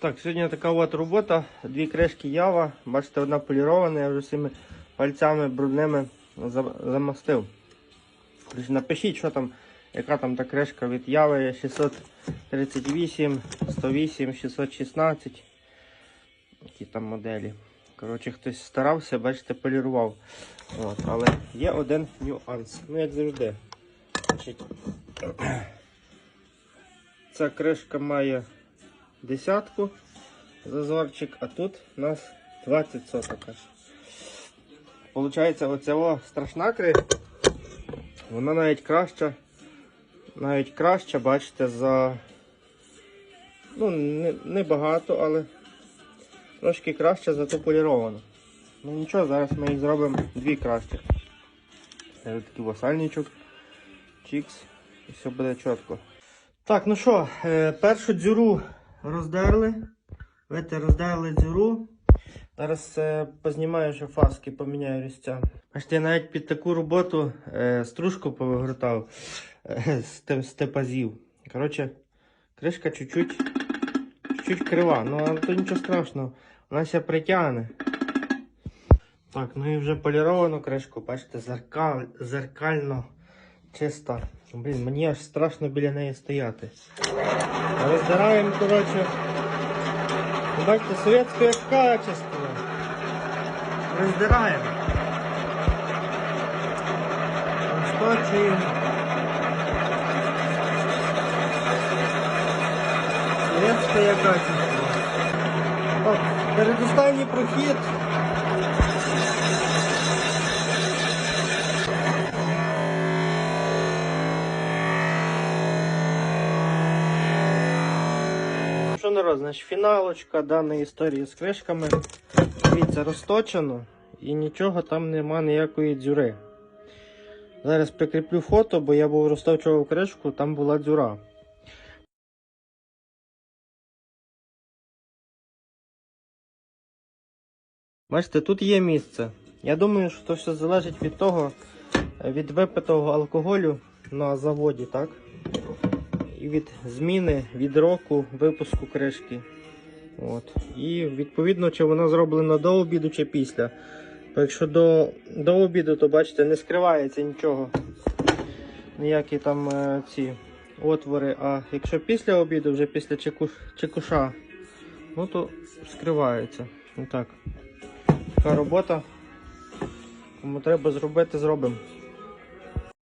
Так, сьогодні така от робота. Дві кришки ява. Бачите, одна полірована, я вже всіми пальцями брудними за- замастив. Напишіть, що там, яка там та кришка від яви 638, 108, 616. Які там моделі. Коротше, хтось старався, бачите, полірував. От, але є один нюанс. Ну, як завжди. Ця кришка має десятку зазорчик, а тут у нас 20 соток аж. Получається, оця страшна кришка, вона навіть краща, навіть краща, бачите, за ну, не, не багато, але трошки краще за ту поліровану. Ну нічого, зараз ми їх зробимо дві кращих. Це такий васальничок, чікс, і все буде чітко. Так, ну що, е, першу дзюру роздерли. Видите, роздерли дзюру. Зараз е, познімаю ще фаски, поміняю різця. Бачите, я навіть під таку роботу е, стружку повигортав е, з, те- з тепазів. Коротше, кришка чуть-чуть чуть крива, ну але то нічого страшного. Вона ся притягне. Так, ну і вже поліровану кришку, бачите, зеркаль, зеркально чиста. Блін, мені аж страшно біля неї стояти. Роздираємо, коротше. Ну, Бачите, совєтське качество. Роздираємо. Розточуємо. Совєтське качество. Так, передостанній прохід. Що значить фіналочка даної історії з кришками. Дивіться, розточено і нічого там нема ніякої дзюри. Зараз прикріплю фото, бо я був розточував кришку, там була дзюра. Бачите, тут є місце. Я думаю, що це все залежить від того, від випитого алкоголю на заводі, так? І від зміни, від року випуску кришки. От. І відповідно, чи вона зроблена до обіду чи після. Бо якщо до, до обіду, то бачите, не скривається нічого. Ніякі там е, ці отвори. А якщо після обіду, вже після чекуш, чекуша, ну то скривається. Отак. Така робота. Кому треба зробити, зробимо.